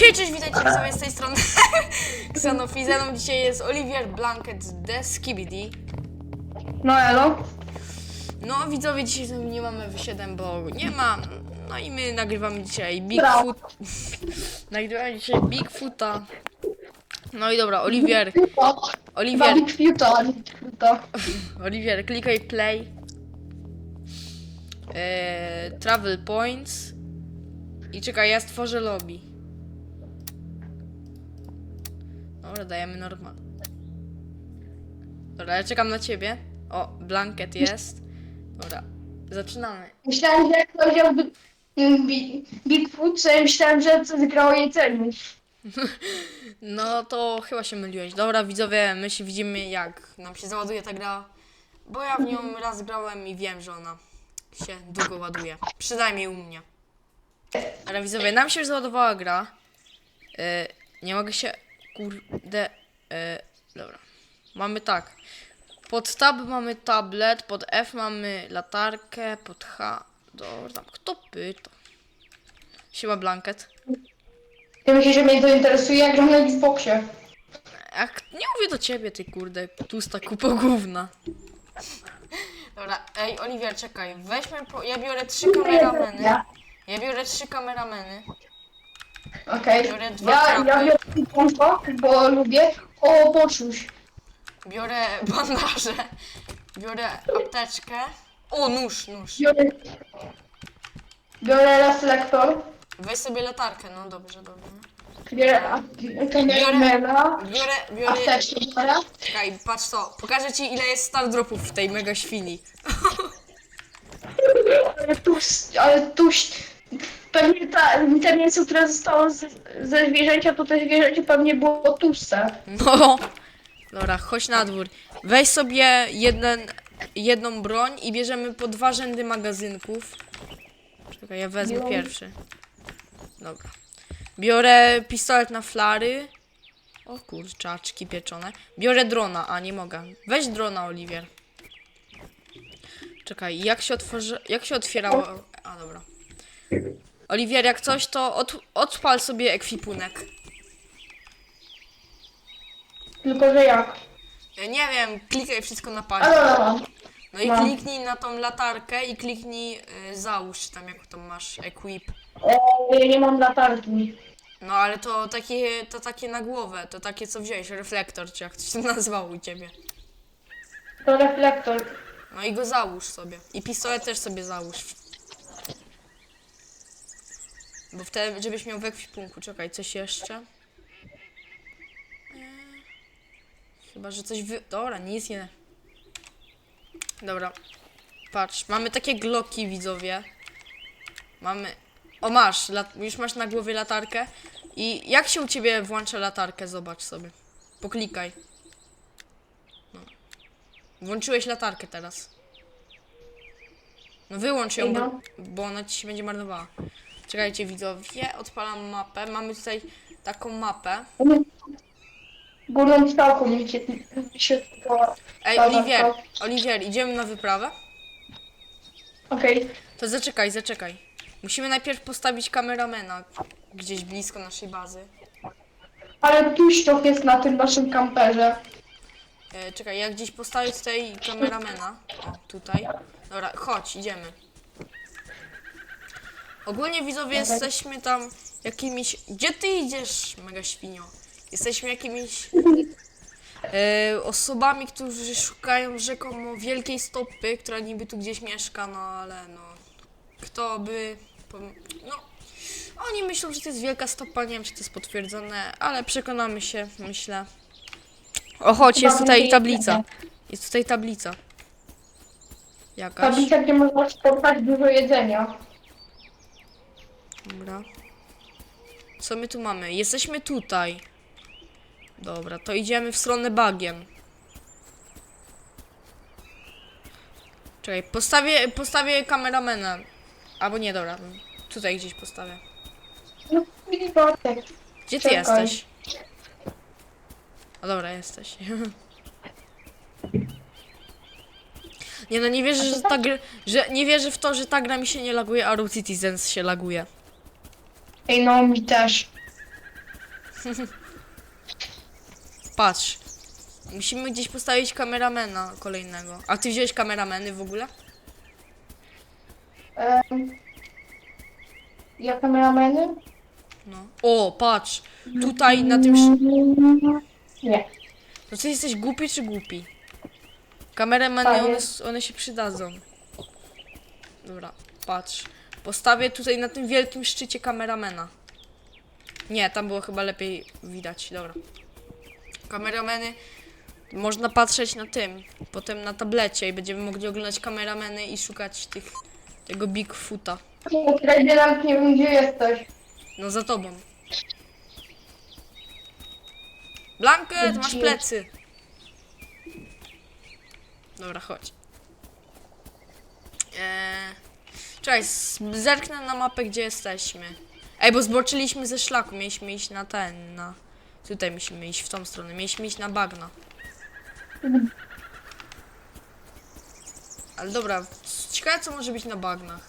Hej, cześć, witajcie widzowie z tej strony Xenofizeną. Dzisiaj jest Olivier Blanket z The Skibidi. No elo. No widzowie, dzisiaj z nami nie mamy W7, bo nie ma. No i my nagrywamy dzisiaj Bigfoot. nagrywamy dzisiaj Bigfoota. No i dobra, Olivier, Olivier, Kwiuta. Olivier, klikaj play. Eee, travel points. I czekaj, ja stworzę lobby. Dobra, dajemy normal. Dobra, ja czekam na ciebie. O, blanket jest. Dobra, zaczynamy. Myślałem, że jak powiedział Bi- Bi- Bigfoot, to ja myślałem, że to zgrało jedzenie. No to chyba się myliłeś. Dobra, widzowie, my się widzimy jak nam się załaduje ta gra. Bo ja w nią raz grałem i wiem, że ona się długo ładuje. Przynajmniej u mnie. Ale widzowie, nam się już załadowała gra. E, nie mogę się. Kurde. E, dobra. Mamy tak. Pod tab mamy tablet, pod F mamy latarkę, pod H. Dobra, tam kto pyta? Siema blanket. Ja myślę, że mnie to interesuje, jak gram na Xboxie. Jak nie mówię do ciebie, ty kurde, tłusta kupo gówna. Dobra, ej, Oliwier, czekaj, weźmy po... Ja biorę trzy kamerameny. Ja biorę trzy kamerameny. Okej. Biorę dwa Ja, ja biorę pompa, bo lubię. O, poczuć. Biorę bandaże. Biorę apteczkę. O, nóż, nóż. Biorę... Biorę reflektor. Weź sobie latarkę, no dobrze, dobrze. Biorę a- kameramena. Biorę, biorę... Apteczkę biorę. Czekaj, patrz to. Pokażę ci ile jest star dropów w tej mega świni. Ale tu, ale tu pewnie ta, te mięso, które zostało z, ze zwierzęcia, to te zwierzęcie pewnie było tłuste. No. Dobra, chodź na dwór. Weź sobie jeden, jedną broń i bierzemy po dwa rzędy magazynków. Czekaj, ja wezmę Jo. pierwszy. Dobra. Biorę pistolet na flary. O kurczaczki pieczone. Biorę drona, a nie mogę. Weź drona, Oliwier. Czekaj, jak się otworzy... Jak się otwierało... A, dobra. Oliwier, jak coś, to od, odpal sobie ekwipunek. Tylko, że jak? Ja nie wiem, klikaj wszystko na A padzie. dobra, mam. No i Mam. kliknij na tą latarkę i kliknij y, załóż, czy tam jak tam masz equip. E, ja nie mam latarki. No ale to takie, to takie na głowę, to takie co wziąłeś, reflektor, czy jak to się nazywało u ciebie. To reflektor. No i go załóż sobie. I pistolet też sobie załóż. Bo wtedy, żebyś miał w ekwipunku. Czekaj, coś jeszcze? Eee, Chyba, że coś wy... Dobra, nic nie... Dobra. Patrz, mamy takie gloki, widzowie. Mamy... O, masz, lat... już masz na głowie latarkę. I jak się u ciebie włącza latarkę? Zobacz sobie. Poklikaj. No. Włączyłeś latarkę teraz. No wyłącz ją, bo, No. bo ona ci się będzie marnowała. Czekajcie widzowie, odpalam mapę. Mamy tutaj taką mapę. Górną strzałką mi się, mi się to... Ej, Oliwier, Oliwier, idziemy na wyprawę? Okej. To zaczekaj, zaczekaj. Musimy najpierw postawić kameramena gdzieś blisko naszej bazy. Ale tuścioch jest na tym naszym kamperze. E, czekaj, jak gdzieś postawić tutaj kameramena. O, tutaj. Dobra, chodź, idziemy. Ogólnie widzowie Dobra. jesteśmy tam jakimiś... Gdzie ty idziesz, mega świnio? Jesteśmy jakimiś e, osobami, którzy szukają rzekomo wielkiej stopy, która niby tu gdzieś mieszka, no ale no... Kto by... pom- No... Oni myślą, że to jest wielka stopa, nie wiem czy to jest potwierdzone, ale przekonamy się, myślę. O, chodź, jest tutaj tablica. Jest tutaj tablica. Jakaś. Tablica, gdzie można spotkać dużo jedzenia. Dobra. Co my tu mamy? Jesteśmy tutaj. Dobra, to idziemy w stronę bagiem. Czekaj, postawię, postawię kameramena. Albo nie, dobra. Tutaj gdzieś postawię. No, Bartek. Gdzie ty Czekaj. jesteś? O dobra, jesteś. Nie no, nie wierzę, że ta gra, że nie wierzę w to, że ta gra mi się nie laguje, a Root Citizens się laguje. Ej, no mi też. Patrz. Musimy gdzieś postawić kameramena kolejnego. A ty wziąłeś kamerameny w ogóle? Em, ja kamerameny? No. O, patrz. Tutaj na tym... sz- Nie. No ty jesteś głupi czy głupi? Kamerameny, Tak, one, one się przydadzą. Dobra, patrz. Postawię tutaj na tym wielkim szczycie kameramena. Nie, tam było chyba lepiej widać, dobra. Kamerameny można patrzeć na tym, potem na tablecie i będziemy mogli oglądać kamerameny i szukać tych, tego Bigfoota. Krajbielam, nie wiem gdzie jesteś. No za tobą. Blanket, masz plecy. Dobra, chodź. Eee, czekaj, zerknę na mapę, gdzie jesteśmy. Ej, bo zboczyliśmy ze szlaku, mieliśmy iść na ten, na... Tutaj musimy iść, w tą stronę, mieliśmy iść na bagno. Ale dobra, ciekawe co może być na bagnach.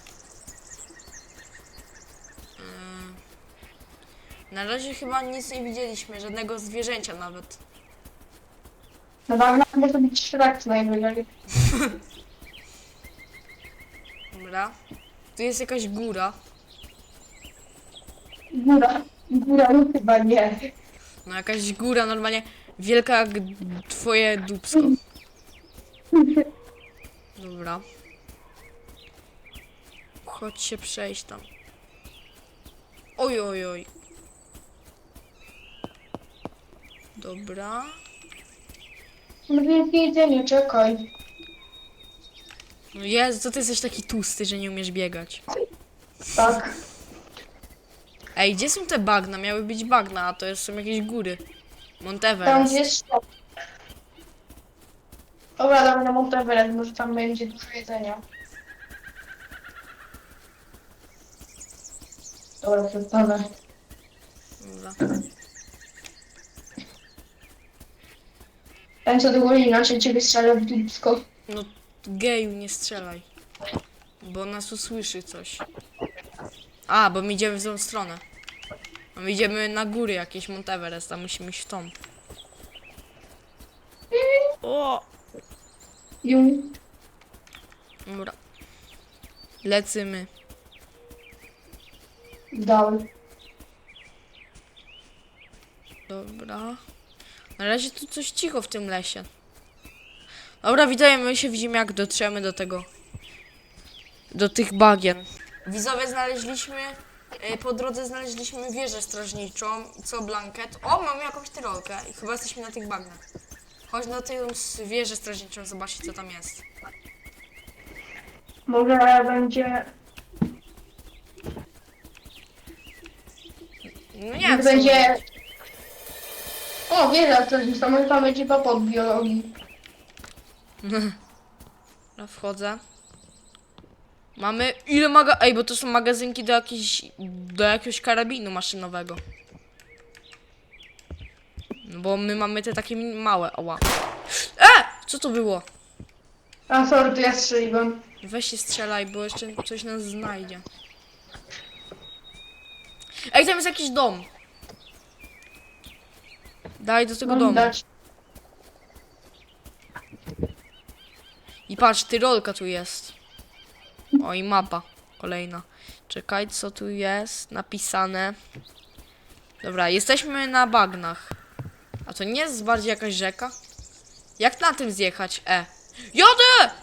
Eee, na razie chyba nic nie widzieliśmy, żadnego zwierzęcia nawet. Na bagnach może być szrak najwyżej. Dobra. Tu jest jakaś góra. Góra. Góra, no chyba nie. No jakaś góra normalnie wielka jak twoje dubsko. Dobra. Chodź się przejść tam. Oj, oj, oj. Dobra. Wielkie jedzenie, czekaj. No jest, co ty jesteś taki tłusty, że nie umiesz biegać. Tak. Ej, gdzie są te bagna? Miały być bagna, a to są jakieś góry. Tam Monteverest. gdzie jest szok. Dobra, damy na Monteverest, może tam będzie dużo jedzenia. Dobra, przestanę. Dobra. Ten co do góry inaczej ciebie strzela w dupsko. No, geju, nie strzelaj. Bo nas usłyszy coś. A, bo my idziemy w złą stronę. A my idziemy na góry jakieś Monteverest, a musimy iść w tą. O! Jum. Dobra. Lecymy. Dałem. Dobra. Na razie tu coś cicho w tym lesie. Dobra, widzowie, my się widzimy jak dotrzemy do tego. Do tych bagien. Widzowie, znaleźliśmy. y, Po drodze znaleźliśmy wieżę strażniczą. Co, blanket? O, mamy jakąś tyrolkę. I chyba jesteśmy na tych bagnach. Chodź na tę s- wieżę strażniczą, zobaczcie co tam jest. Może będzie... No nie wiem, co- będzie... O, wiele, to jest może tam będzie papa od biologii. Dobra, wchodzę. Mamy. Ile maga. Ej, bo to są magazynki do jakiejś. do jakiegoś karabinu maszynowego. No bo my mamy te takie małe. Oła. E! Co to było? A sorry, to ja strzeliłem. Weź się strzelaj, bo jeszcze coś nas znajdzie. Ej, tam jest jakiś dom. Daj do tego Mam domu. dać. I patrz, tyrolka tu jest. O, i mapa kolejna. Czekaj, co tu jest napisane. Dobra, jesteśmy na bagnach. A to nie jest bardziej jakaś rzeka? Jak na tym zjechać? E. Jadę!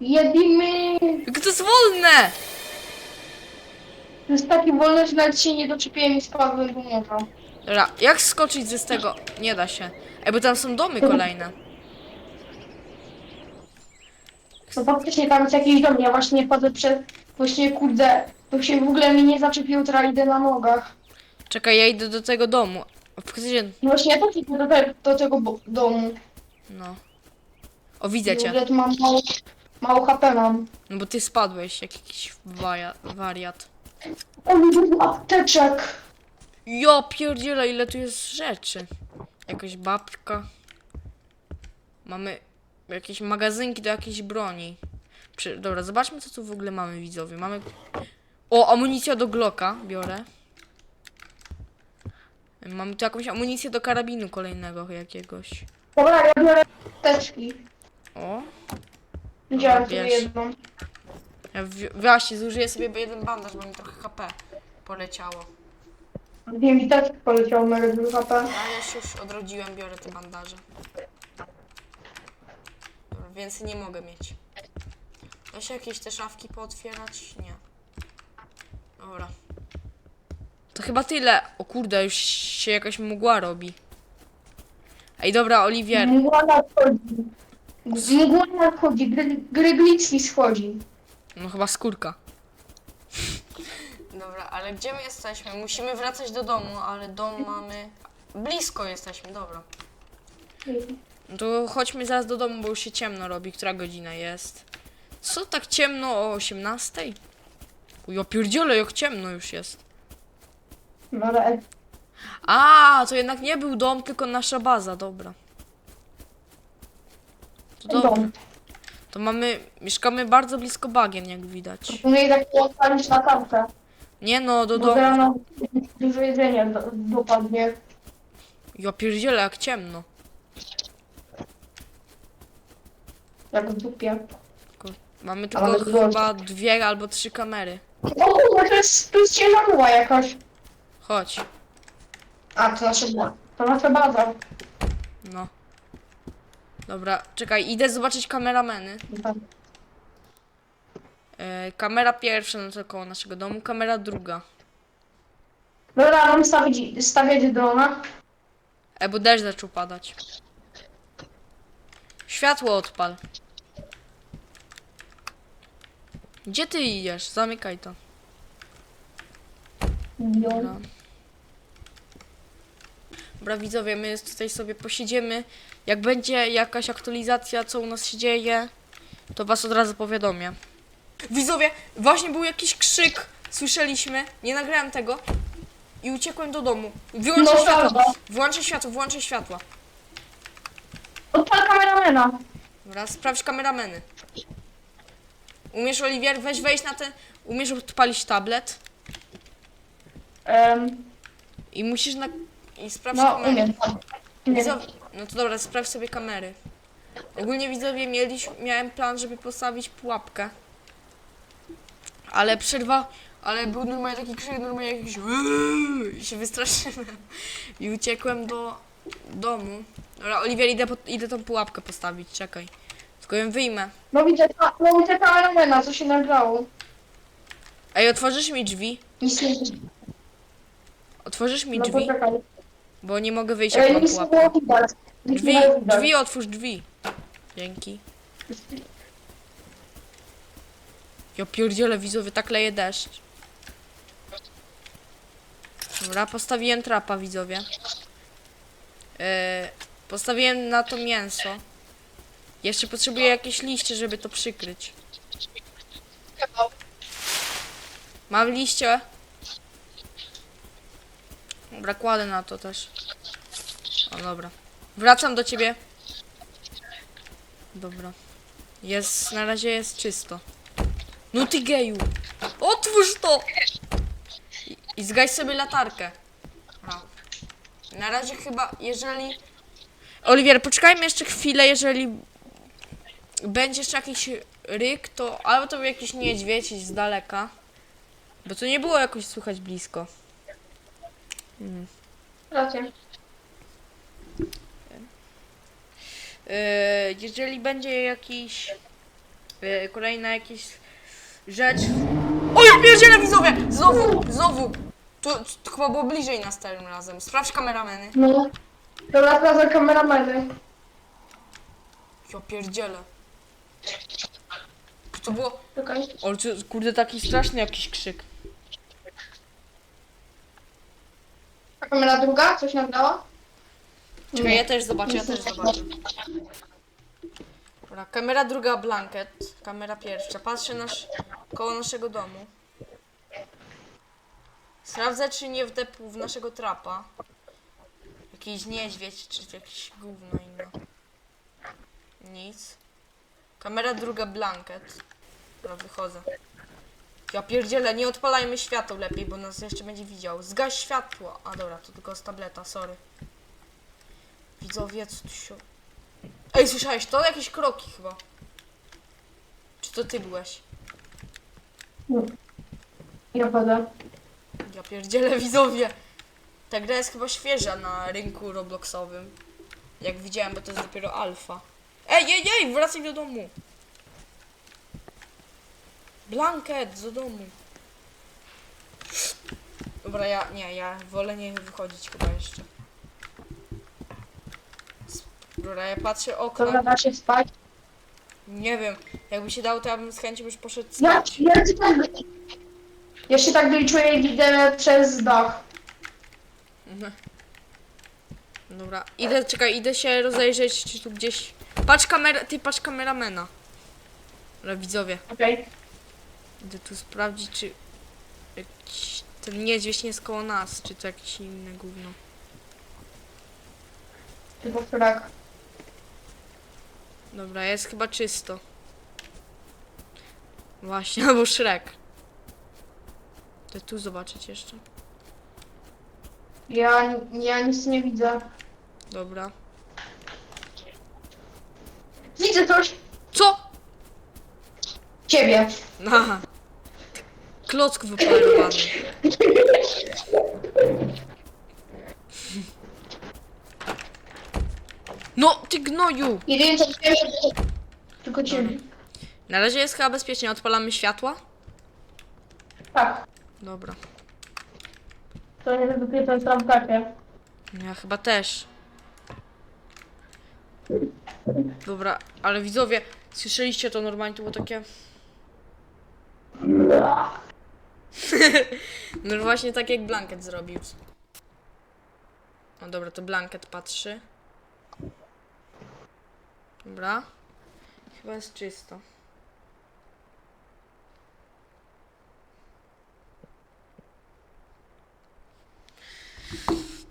Jedimy! Jak to jest wolne! To jest taki wolny, że nawet się nie doczepiłem i spadłem do. Dobra, jak skoczyć ze z tego? Nie da się. Ej, bo tam są domy kolejne. No faktycznie tam jest jakiś dom, ja właśnie wchodzę przed... Właśnie kurde, to się w ogóle mi nie zaczepiło, teraz idę na nogach. Czekaj, ja idę do tego domu. Faktycznie, No właśnie ja też idę do, te, do tego bo- domu. no. O, widzę W cię. ogóle tu mam mało, mało HP mam. No bo ty spadłeś, jak jakiś waja, wariat. O, nie dużo apteczek. Ja pierdzielę, ile tu jest rzeczy. Jakaś babka. Mamy jakieś magazynki do jakiejś broni. Przy, dobra, zobaczmy co tu w ogóle mamy widzowie. Mamy... O, amunicja do Glocka biorę. Mamy tu jakąś amunicję do karabinu kolejnego jakiegoś. Dobra, ja biorę teczki. O, Widziałem sobie bierz. jedną. ja w- właśnie zużyję sobie jeden bandaż, bo mi trochę HP poleciało. Dwie mi teczki poleciało mega dużo HP. A ja się już odrodziłem, biorę te bandaże. Więcej nie mogę mieć. Da się jakieś te szafki pootwierać? Nie. Dobra. To chyba tyle. O kurde, już się jakaś mgła robi. Ej, dobra, Oliwier. Mgła nadchodzi. Mgła nadchodzi. Gry, Grygliczki schodzi. No chyba skórka. Dobra, ale gdzie my jesteśmy? Musimy wracać do domu, ale dom mamy... Blisko jesteśmy, dobra. No to chodźmy zaraz do domu, bo już się ciemno robi. Która godzina jest? Co tak ciemno o 18? Ja pierdzielę, jak ciemno już jest. No ale A, to jednak nie był dom, tylko nasza baza, dobra. To dobra. dom. To mamy, mieszkamy bardzo blisko bagien, jak widać. Proponuję tak odpalić na kartę. Nie no, do Bo domu. nam dużo jedzenia do, dopadnie. Ja pierdzielę, jak ciemno. Jak w dupie. Mamy Ale tylko było- chyba dwie albo trzy kamery. O kurwa, to jest, to jest ciężarówka jakaś. Chodź. A, to nasza baza. To nasza baza. No. Dobra, czekaj, idę zobaczyć kamerameny. E, kamera pierwsza, no to koło naszego domu, kamera druga. Dobra, mam stawić, stawiać drona. E, bo deszcz zaczął padać. Światło odpal. Gdzie ty idziesz? Zamykaj to. Dobra. Dobra, widzowie, my tutaj sobie posiedziemy. Jak będzie jakaś aktualizacja, co u nas się dzieje, to was od razu powiadomię. Widzowie, właśnie był jakiś krzyk. Słyszeliśmy. Nie nagrałem tego. I uciekłem do domu. Wyłączę No światło. prawda. Włączę światło, włączę światła. Odpal kameramena. Dobra, sprawdź kamerameny. Umiesz, Oliwier, weź wejść na ten... Umiesz odpalić tablet. Um, I musisz na... I sprawdź no, kamery. umiem. Widzowie, no to dobra, sprawdź sobie kamery. Ogólnie widzowie mieliś, miałem plan, żeby postawić pułapkę. Ale przerwa, ale był normalnie taki krzyk, normalnie jakiś i się wystraszyłem. I uciekłem do domu. Dobra, Oliwier, idę, po, idę tą pułapkę postawić, czekaj. Tylko ją wyjmę. No widzę, ka- no widzę kameramena, co się nagrało. Ej, otworzysz mi drzwi? Nic nie Otworzysz mi No drzwi? poczekaj. Bo nie mogę wyjść, jak Ej, mam nic nie pułapkę. było widać. Nic nie Drzwi, było widać. drzwi, otwórz drzwi. Dzięki. Ja pierdzielę widzowie, tak leje deszcz. Dobra, postawiłem trapa widzowie. Yy, postawiłem na to mięso. Jeszcze potrzebuję jakieś liście, żeby to przykryć. Mam liście. Dobra, kładę na to też. O, dobra. Wracam do ciebie. Dobra. Jest, na razie jest czysto. No ty geju! Otwórz to! I, i zgaś sobie latarkę. Na razie chyba, jeżeli... Oliwier, poczekajmy jeszcze chwilę, jeżeli będzie jeszcze jakiś ryk, to albo to był jakiś niedźwiedź z daleka. Bo to nie było jakoś słychać blisko. Racja. Yy, jeżeli będzie jakiś yy, kolejna jakaś rzecz. O ja pierdzielę widzowie! Znowu, znowu! To, to chyba było bliżej nas tym razem. Sprawdź kamerameny. No. Dobra, sprawdzę kamerameny. Ja pierdzielę. To było. Czekaj. To, kurde, taki straszny jakiś krzyk. A kamera druga? Coś nagrała? Czekaj, ja też zobaczę, ja też zobaczę. Dobra, kamera druga blanket. Kamera pierwsza. Patrzę nasz, koło naszego domu. Sprawdzę, czy nie wdepł w naszego trapa. Jakiś niedźwiedź, czy jakieś gówno inne. Nic. Kamera druga blanket. Dobra, wychodzę. Ja pierdzielę, nie odpalajmy światło lepiej, bo nas jeszcze będzie widział. Zgaś światło. A dobra, to tylko z tableta, sorry. Widzowie, co tu się... Ej, słyszałeś to? Jakieś kroki chyba. Czy to ty byłeś? Ja pada. Ja pierdzielę, widzowie. Ta gra jest chyba świeża na rynku Robloxowym. Jak widziałem, bo to jest dopiero alfa. Ej, ej, ej, wracaj do domu. Blanket, do domu. Dobra, ja, nie, ja wolę nie wychodzić chyba jeszcze. Dobra, ja patrzę okno. da się spać. Nie wiem, jakby się dało, to ja bym z chęcią już poszedł Ja, spać. ja, tak, ja się tak doliczyłem i widzę przez dach. Mhm. Dobra, idę, czekaj, idę się rozejrzeć, czy tu gdzieś... Patrz kamera, ty patrz kameramena. Dobra, widzowie, Okej. idę tu sprawdzić, czy... Jakiś, ten niedźwiedź nie jest koło nas, czy to jakieś inne gówno. Tylko frak. Dobra, jest chyba czysto. Właśnie, albo Shrek. To tu zobaczyć jeszcze. Ja, ja nic nie widzę. Dobra. Widzę coś. Co? Ciebie. Aha. Klock wyparowany. No, ty gnoju! Jedynie co wiem, że tylko ciebie. Na razie jest chyba bezpiecznie. Odpalamy światła? Tak. Dobra. To nie wypije ten sam takie. Ja chyba też. Dobra, ale widzowie, słyszeliście to normalnie? To było takie... No właśnie tak jak Blanket zrobił. No dobra, to Blanket patrzy. Dobra. Chyba jest czysto.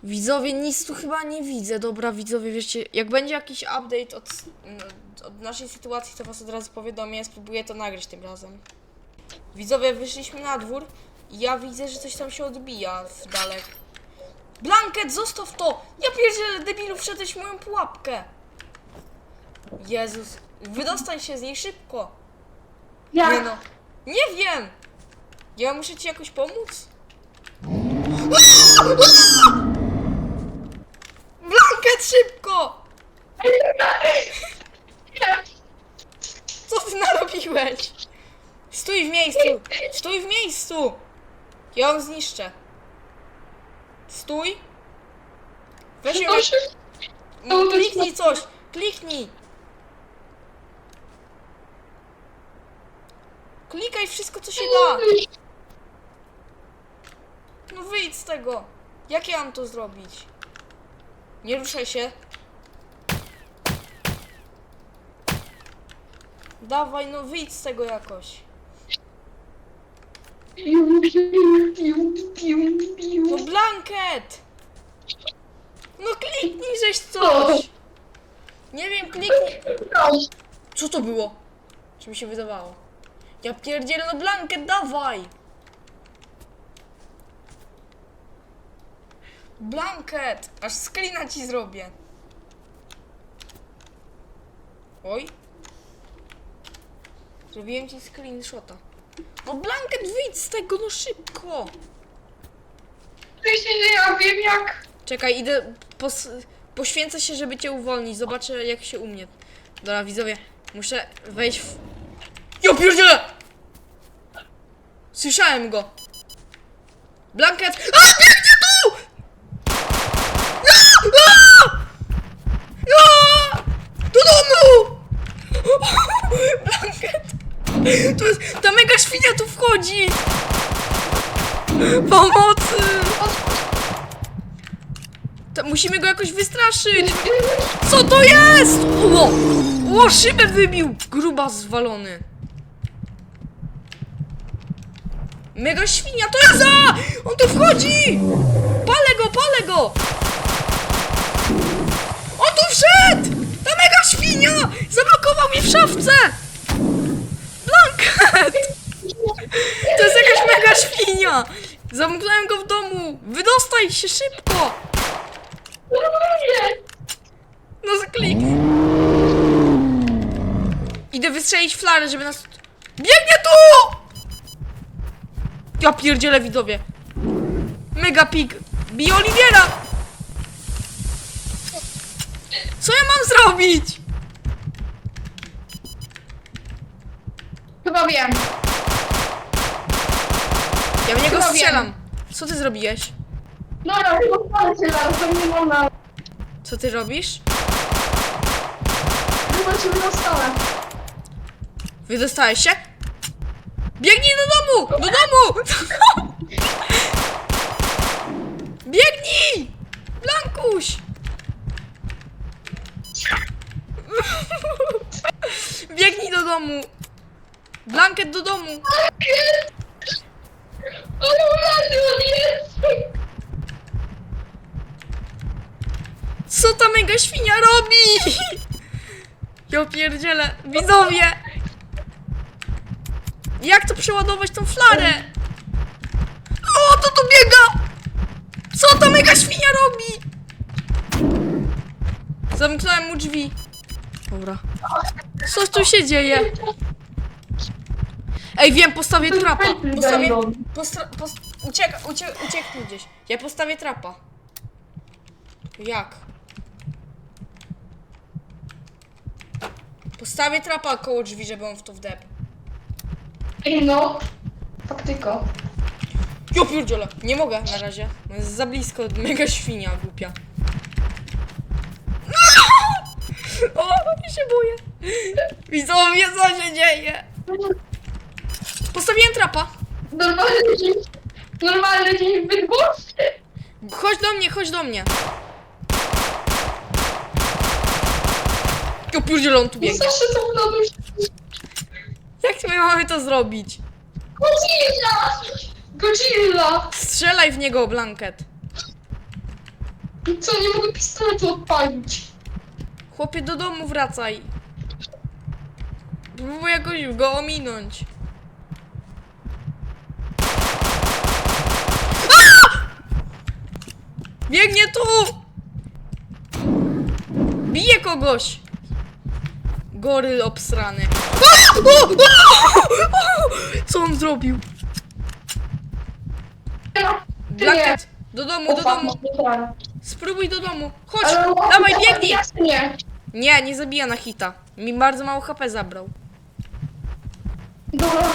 Widzowie, nic tu chyba nie widzę. Dobra, widzowie, wiecie, jak będzie jakiś update od, no, od naszej sytuacji, to was od razu powiadomię. Spróbuję to nagrać tym razem. Widzowie, wyszliśmy na dwór i ja widzę, że coś tam się odbija w dalek. Blanket, zostaw to! Ja pierdzielę, debilu, wszedłeś w moją pułapkę. Jezus, wydostań się z niej szybko. Nie Jak? no, nie wiem! Ja muszę ci jakoś pomóc? Blanket, szybko! Co ty narobiłeś? Stój w miejscu! Stój w miejscu! Ja ją zniszczę. Stój! Weź ją... No, Kliknij coś! Kliknij! Klikaj wszystko, co się da! No wyjdź z tego! Jak ja mam to zrobić? Nie ruszaj się. Dawaj, no wyjdź z tego jakoś. Piu, piu, piu, piu, piu. No blanket! No kliknij żeś coś! Nie wiem, kliknij. Co to było? Czy mi się wydawało? Ja pierdzielę, no blanket, dawaj! Blanket! Aż screena ci zrobię. Oj. Zrobiłem ci screenshota. No blanket, wyjdź z tego, no szybko! Myślę, że ja wiem jak. Czekaj, idę. Pos, poświęcę się, żeby cię uwolnić. Zobaczę, jak się u mnie. Dobra, widzowie, muszę wejść w. Jo, pierdziele! Słyszałem go. Blanket. A, biegnie tu! A! A! A! Do domu! Blanket. To jest. Ta mega świnia tu wchodzi! Pomocy! To musimy go jakoś wystraszyć! Co to jest? Ło! Ło, szybę wybił! Gruba zwalony. Mega świnia, to jest za! On tu wchodzi! Palę go, palę go! On tu wszedł! Ta mega świnia! Zablokował mnie w szafce! Blanket! To jest świnia! Zamknąłem go w domu! Wydostaj się szybko! No zaklik! Idę wystrzelić flarę, żeby nas... Biegnie tu! Ja pierdzielę widzowie. Mega pig. Bij Oliwiera! Co ja mam zrobić? Chyba wiem. Ja w niego wiem. strzelam. Co ty zrobiłeś? No, no, chyba palę się zaraz, to nie można. Co ty robisz? Chyba się wydostałem. Wydostałeś się? Biegnij do domu! Do domu! Biegnij! Blankuś! Biegnij do domu! Blanket do domu! Ale ładny on jest! Co ta mega świnia robi? Ja pierdzielę. Widzowie! Jak to przeładować tą flarę? O, to tu biega! Co ta mega świnia robi? Zamknąłem mu drzwi. Dobra. Co tu się dzieje? Ej, wiem, postawię trapa. Postawię... Postra... Pos... Ucieka, ucie... ucieknij gdzieś. Ja postawię trapa. Jak? Postawię trapa koło drzwi, żeby on w to wdep. Ej, no. Faktyko. Jo pierdziele, nie mogę na razie. No Jest za blisko, mega świnia głupia. O, ja się boję. Widzowie, co się dzieje? Postawiłem trapa. Normalny dzień. Normalny dzień w Bydgoszczy. Chodź do mnie, chodź do mnie. Jo pierdziele, on tu No biegnie. zawsze to na. Jak my mamy to zrobić? Godzilla! Godzilla! Strzelaj w niego, Blanket. Co, nie mogę pistoletu odpalić. Chłopie, do domu wracaj. Próbuj jakoś go ominąć. A! Biegnie tu! Bije kogoś! Goryl obsrany. Co on zrobił? Blanket, do domu, do domu. Spróbuj do domu. Chodź, Ale dawaj, biegnij! Nie. Nie, zabija na hita. Mi bardzo mało HP zabrał. Dobra.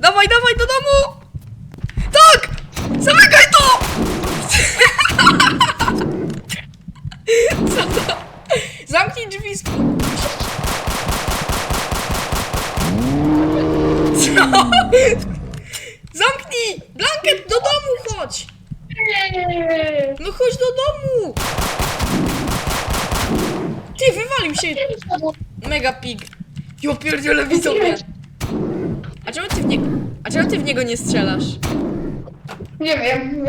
Dawaj, dawaj do domu! Zamykaj to! Co to? Zamknij drzwi. sp- Co? Zamknij! Blanket, do domu chodź! No chodź do domu! Ty, wywalił się mega pig. Jo pierdziele widzowie. A czemu ty w niego... A czemu ty w niego nie strzelasz? Nie wiem.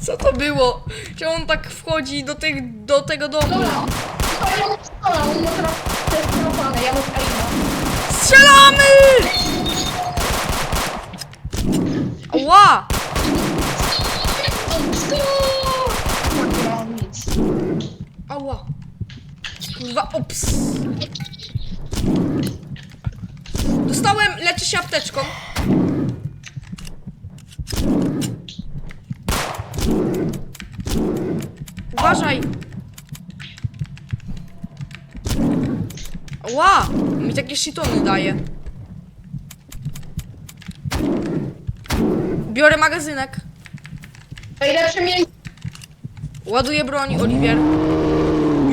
Co to było? Czy on tak wchodzi do, tych, do tego domu? Dobra. Teraz to jest ja. Strzelamy! Ła! Ała. Kurwa, ops. Dostałem, leczę się apteczką. Uważaj. Ła! Mi takie shitony daje. Biorę magazynek. Najlepsze miejsce. Ładuję broń, Oliwier.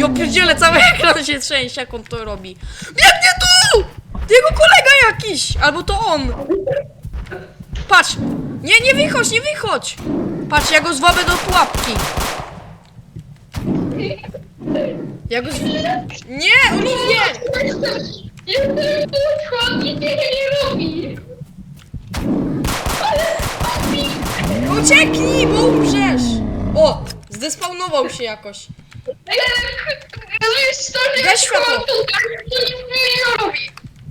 Jo pierdzielę, cały ekran się trzęsie, jak on to robi. Biegnie tu! Jego kolega jakiś! Albo to on. Patrz! Nie, nie wychodź, nie wychodź! Patrz, ja go zwabę do pułapki. Ja go z... Nie, chodzi, nie, nie! Ucieknij, bo umrzesz! O! Zdespawnował się jakoś. Gaś światło.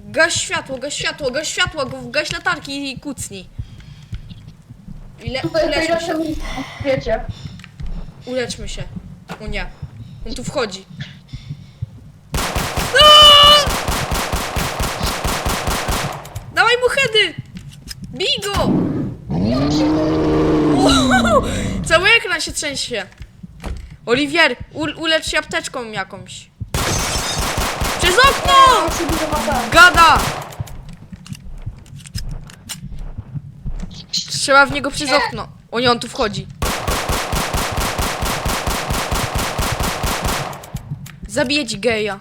Gaś światło, gaś światło, gaś światło, gaś latarki i kucnij. Ile, uleczmy się, wiecie. uleczmy się. O nie, on tu wchodzi. Aaaa! Dawaj mu hedy! Bij go! Wow! Cały ekran się trzęsie. Oliwier, ul ulecz się apteczką jakąś. Przez okno! Gada! Trzeba w niego przez okno. O nie, on tu wchodzi. Zabiję ci geja.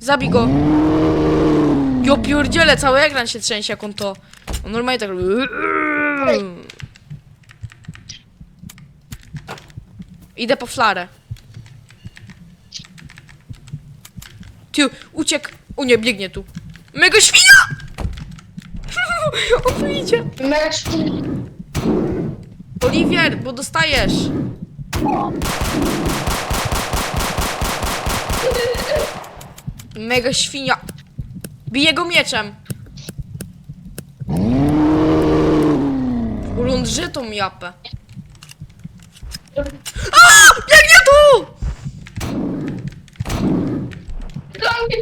Zabij go. Jo pierdziele, cały ekran się trzęsie jak on to. On normalnie tak... Idę po flarę. Ty, uciekł. O nie, biegnie tu. Mego świnia! On tu idzie. Mecz. Oliwier, bo dostajesz. Mega świnia. Bije go mieczem. Ulądrze tą japę. A! Biegnie tu! Dla mnie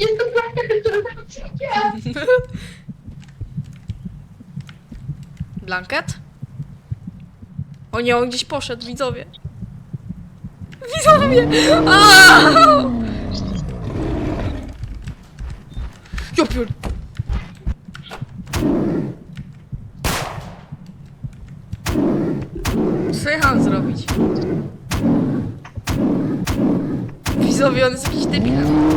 jest to plakiet, który tam przyjdzie. Blanket? O nie, on gdzieś poszedł, widzowie. Widzowie! Aaaa! Ja. Mam zrobić? Widzowie, on jest jakiś debilem.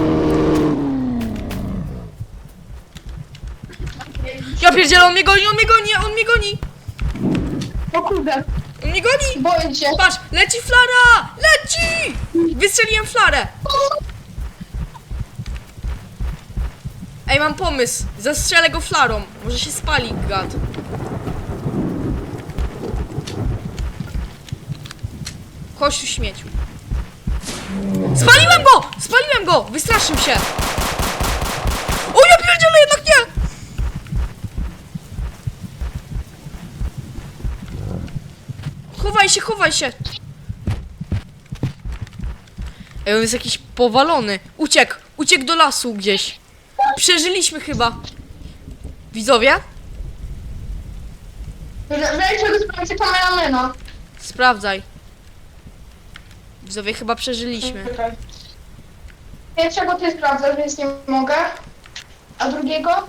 Ja pierdzielę, on mnie goni, on mnie goni, on mnie goni! O kurde, On mnie goni! boję się. Patrz, leci flara! Leci! Wystrzeliłem flarę! Ej, mam pomysł. Zastrzelę go flarą. Może się spali, gad. Tu śmieciu. Spaliłem go! Spaliłem go! Wystraszył się! O, ja pierdzielę, jednak nie! Chowaj się, chowaj się! Ej, on jest jakiś powalony. Uciekł, uciekł do lasu gdzieś. Przeżyliśmy chyba. Widzowie? Weź go sprawdźcie kameramena. Sprawdzaj. Widzowie, chyba przeżyliśmy. Pierwszego ty sprawdzasz, więc nie mogę. A drugiego?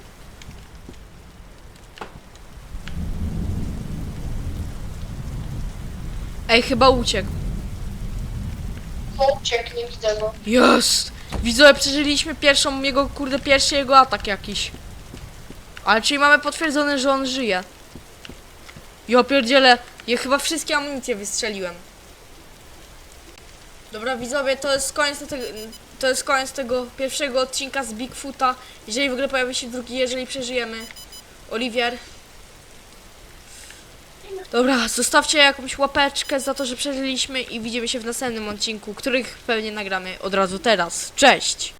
Ej, chyba uciekł. No uciekł, nie widzę go. Jest! Widzowie, przeżyliśmy pierwszą jego, kurde, pierwszy jego atak jakiś. Ale czyli mamy potwierdzone, że on żyje. Ja pierdzielę, ja chyba wszystkie amunicje wystrzeliłem. Dobra, widzowie, to jest koniec tego, to jest koniec tego pierwszego odcinka z Bigfoota. Jeżeli w ogóle pojawi się drugi, jeżeli przeżyjemy. Oliwier. Dobra, zostawcie jakąś łapeczkę za to, że przeżyliśmy i widzimy się w następnym odcinku, których pewnie nagramy od razu teraz. Cześć!